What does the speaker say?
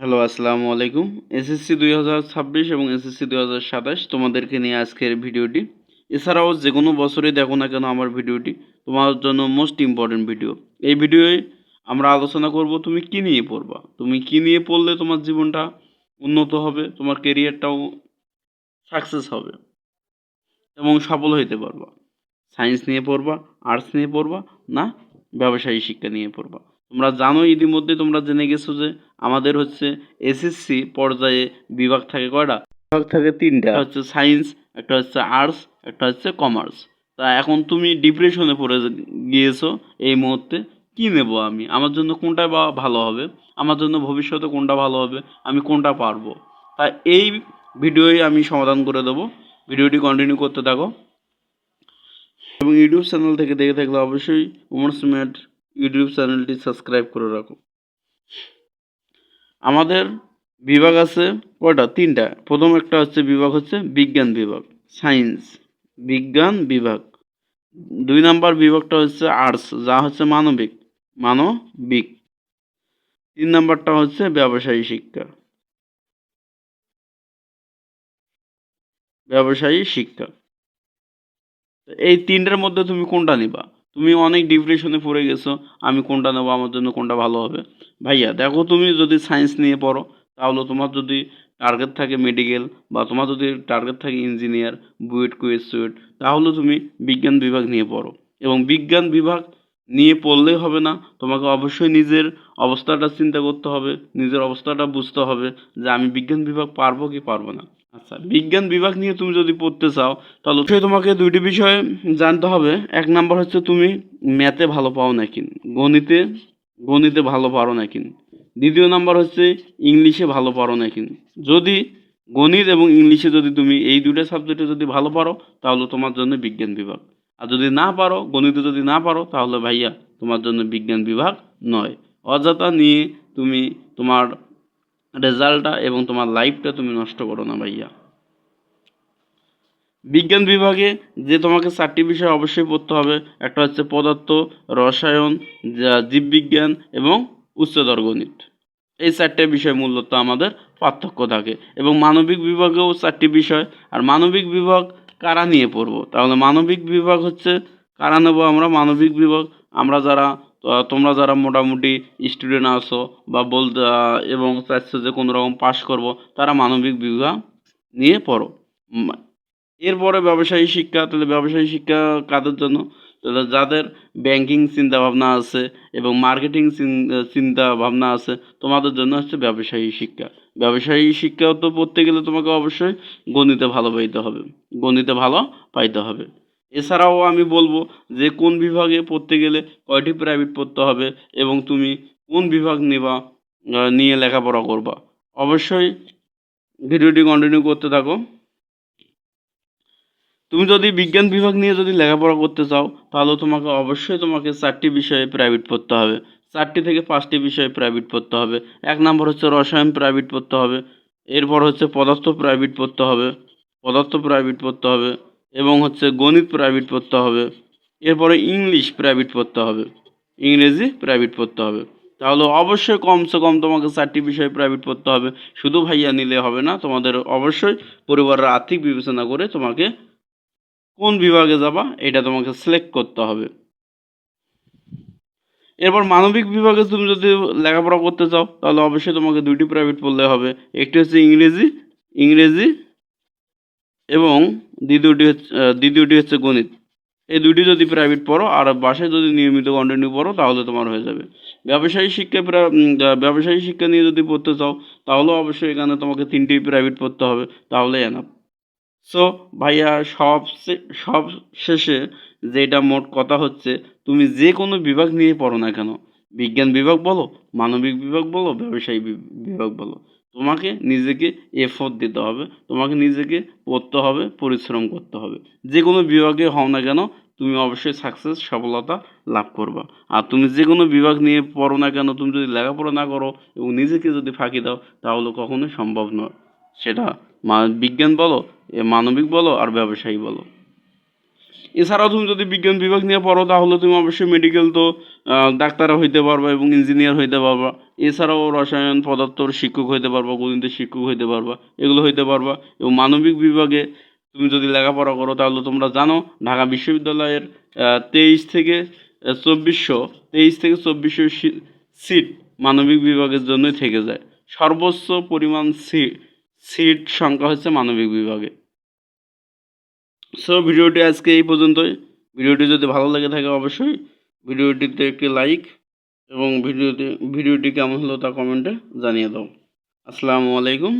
Hello, আসসালামু আলাইকুম। SSC দুই হাজার ছাব্বিশ এবং এসএসসি দুই হাজার সাতাশ তোমাদেরকে নিয়ে আজকের ভিডিওটি। এছাড়াও যে কোনো বছরই দেখো না কেন আমার ভিডিওটি, তোমার জন্য মোস্ট ইম্পর্টেন্ট ভিডিও এই ভিডিওয়ে আমরা আলোচনা করব তুমি কি নিয়ে পড়বা। তুমি কি নিয়ে পড়লে তোমার জীবনটা উন্নত হবে, তোমার কেরিয়ারটাও সাকসেস হবে এবং সফল হইতে পারবা। সায়েন্স নিয়ে পড়বা আর্টস নিয়ে পড়বা না, ব্যবসায়ী শিক্ষা নিয়ে পড়বা। তোমরা জানো ইতিমধ্যে তোমরা জেনে গেছো যে আমাদের হচ্ছে এসএসসি পর্যায়ে বিভাগ থাকে কয়টা? বিভাগ থাকে তিনটা। হচ্ছে সায়েন্স একটা হচ্ছে আর্টস একটা হচ্ছে কমার্স তা এখন তুমি ডিপ্রেশনে পড়ে গিয়েছো এই মুহূর্তে কি নেব আমি? আমার জন্য কোনটা বা ভালো হবে? আমার জন্য ভবিষ্যতে কোনটা ভালো হবে? আমি কোনটা পারব? তা এই ভিডিওই আমি সমাধান করে দেবো। ভিডিওটি কন্টিনিউ করতে থাকো। এবং ইউটিউব চ্যানেল থেকে দেখে থাকলে অবশ্যই উমর স্মেট ইউটিউব চ্যানেলটি সাবস্ক্রাইব করে রাখো। আমাদের বিভাগ আছে কয়টা? তিনটা। প্রথম একটা হচ্ছে বিভাগ হচ্ছে বিজ্ঞান বিভাগ, সায়েন্স, বিজ্ঞান বিভাগ। দুই নাম্বার বিভাগটা হচ্ছে আর্টস, যা হচ্ছে মানবিক মানবিক। তিন নাম্বারটা হচ্ছে ব্যবসায়ী শিক্ষা। ব্যবসায়ী শিক্ষা। এই তিনটার মধ্যে তুমি কোনটা নিবা? তুমি অনেক ডিপ্রেশনে পড়ে গেছো, আমি কোনটা নেব, আমার জন্য কোনটা ভালো হবে? ভাইয়া, দেখো তুমি যদি সায়েন্স নিয়ে পড়ো, তাহলে তোমার যদি টার্গেট থাকে মেডিকেল বা তোমার যদি টার্গেট থাকে ইঞ্জিনিয়ার বুয়েট, কুয়েট, সুয়েট, তাহলে তুমি বিজ্ঞান বিভাগ নিয়ে পড়ো। এবং বিজ্ঞান বিভাগ নিয়ে পড়লেই হবে না। তোমাকে অবশ্যই নিজের অবস্থাটা চিন্তা করতে হবে, নিজের অবস্থাটা বুঝতে হবে যে আমি বিজ্ঞান বিভাগ পারব কি পারব না। আচ্ছা বিজ্ঞান বিভাগ নিয়ে তুমি যদি পড়তে চাও, তাহলে অবশ্যই তোমাকে দুইটি বিষয়ে জানতে হবে। এক নাম্বার হচ্ছে তুমি ম্যাথে ভালো পাও নাকি, গণিতে গণিতে ভালো পারো নাকি। দ্বিতীয় নাম্বার হচ্ছে ইংলিশে ভালো পারো নাকি। যদি গণিত এবং ইংলিশে যদি তুমি এই দুটো সাবজেক্টে যদি ভালো পারো, তাহলে তোমার জন্য বিজ্ঞান বিভাগ। আর যদি না পারো, গণিতে যদি না পারো, তাহলে ভাইয়া তোমার জন্য বিজ্ঞান বিভাগ নয়। অযথা নিয়ে তুমি তোমার রেজাল্টটা এবং তোমার লাইফটা তুমি নষ্ট করো না ভাইয়া। বিজ্ঞান বিভাগে যে তোমাকে চারটি বিষয় অবশ্যই পড়তে হবে। একটা হচ্ছে পদার্থ, রসায়ন জীববিজ্ঞান এবং উচ্চতর গণিত। এই চারটে বিষয় মূলত আমাদের পার্থক্য থাকে এবং মানবিক বিভাগেও চারটি বিষয়। আর মানবিক বিভাগ কারা নিয়ে পড়ব? তাহলে মানবিক বিভাগ হচ্ছে কারা নেব আমরা? মানবিক বিভাগ আমরা যারা তোমরা যারা মোটামুটি স্টুডেন্ট আসো বা বলতে এবং চাইছো যে কোনো রকম পাশ করব, তারা মানবিক বিভাগ নিয়ে পড়ো। এরপরে ব্যবসায়ী শিক্ষা, তাহলে ব্যবসায়ী শিক্ষা কাদের জন্য? তাহলে যাদের ব্যাংকিং চিন্তা ভাবনা আছে এবং মার্কেটিং চিন্তা ভাবনা আছে, তোমাদের জন্য হচ্ছে ব্যবসায়ী শিক্ষা। ব্যবসায়ী শিক্ষা তো পড়তে গেলে তোমাকে অবশ্যই গণিতে ভালো পাইতে হবে, গণিতে ভালো পাইতে হবে। এছাড়াও আমি বলব যে কোন বিভাগে পড়তে গেলে কয়টি প্রাইভেট পড়তে হবে এবং তুমি কোন বিভাগ নেবা নিয়ে লেখাপড়া করবা। অবশ্যই ভিডিওটি কন্টিনিউ করতে থাকো। তুমি যদি বিজ্ঞান বিভাগ নিয়ে যদি লেখাপড়া করতে চাও, তাহলে তোমাকে অবশ্যই তোমাকে চারটি বিষয়ে প্রাইভেট পড়তে হবে। চারটি থেকে পাঁচটি বিষয়ে প্রাইভেট পড়তে হবে। এক নম্বর হচ্ছে রসায়ন প্রাইভেট পড়তে হবে। এরপর হচ্ছে পদার্থ প্রাইভেট পড়তে হবে। পদার্থ প্রাইভেট পড়তে হবে এবং হচ্ছে গণিত প্রাইভেট পড়তে হবে। এরপরে ইংলিশ প্রাইভেট পড়তে হবে। ইংরেজি প্রাইভেট পড়তে হবে। তাহলে অবশ্যই কমসে কম তোমাকে চারটি বিষয় প্রাইভেট পড়তে হবে। শুধু ভাইয়া নিলে হবে না, তোমাদের অবশ্যই পরিবারের আর্থিক বিবেচনা করে তোমাকে কোন বিভাগে যাবা, এটা তোমাকে সিলেক্ট করতে হবে। এরপর মানবিক বিভাগে তুমি যদি লেখাপড়া করতে চাও, তাহলে অবশ্যই তোমাকে দুইটি প্রাইভেট পড়লে হবে। একটি হচ্ছে ইংরেজি ইংরেজি এবং দ্বিতীয়টি হচ্ছে দ্বিতীয়টি হচ্ছে গণিত। এই দুটি যদি প্রাইভেট পড়ো, আর বাসায় যদি নিয়মিত কন্টিনিউ পড়ো, তাহলে তোমার হয়ে যাবে। ব্যবসায়ী শিক্ষা ব্যবসায়ী শিক্ষা নিয়ে যদি পড়তে চাও, তাহলেও অবশ্যই এখানে তোমাকে তিনটি প্রাইভেট পড়তে হবে তাহলে এনাফ সো ভাইয়া, সব সব শেষে যেটা মোট কথা হচ্ছে, তুমি যে কোনো বিভাগ নিয়ে পড়ো না কেন? বিজ্ঞান বিভাগ বলো, মানবিক বিভাগ বলো, ব্যবসায়ী বিভাগ বলো। তোমাকে নিজেকে এফোর্ট দিতে হবে, তোমাকে নিজেকে পড়তে হবে, পরিশ্রম করতে হবে। যে কোনো বিভাগে হও না কেন, তুমি অবশ্যই সাকসেস সফলতা লাভ করবা। আর তুমি যে কোনো বিভাগ নিয়ে পড়ো না কেন, তুমি যদি লেখাপড়া না করো এবং নিজেকে যদি ফাঁকি দাও, তাহলে কখনোই সম্ভব নয়। সেটা বিজ্ঞান বলো, এ মানবিক বলো আর ব্যবসায়ী বলো। এছাড়াও তুমি যদি বিজ্ঞান বিভাগ নিয়ে পড়ো, তাহলে তুমি অবশ্যই মেডিকেল তো ডাক্তার হইতে পারবা এবং ইঞ্জিনিয়ার হইতে পারবা। এছাড়াও রসায়ন পদার্থর শিক্ষক হইতে পারবা, গণিতের শিক্ষক হইতে পারবা, এগুলো হইতে পারবা। এবং মানবিক বিভাগে তুমি যদি লেখাপড়া করো, তাহলে তোমরা জানো ঢাকা বিশ্ববিদ্যালয়ের তেইশ থেকে চব্বিশশো, তেইশ থেকে চব্বিশশো সিট মানবিক বিভাগের জন্যই থেকে যায়। সর্বোচ্চ পরিমাণ সিট সিট সংখ্যা হচ্ছে মানবিক বিভাগে। সো ভিডিওটি আজকে এই পর্যন্তই। ভিডিওটি যদি ভালো লেগে থাকে অবশ্যই ভিডিওটিতে একটি লাইক এবং ভিডিওতে ভিডিওটি কেমন হলো তা কমেন্টে জানিয়ে দাও। আসসালামু আলাইকুম।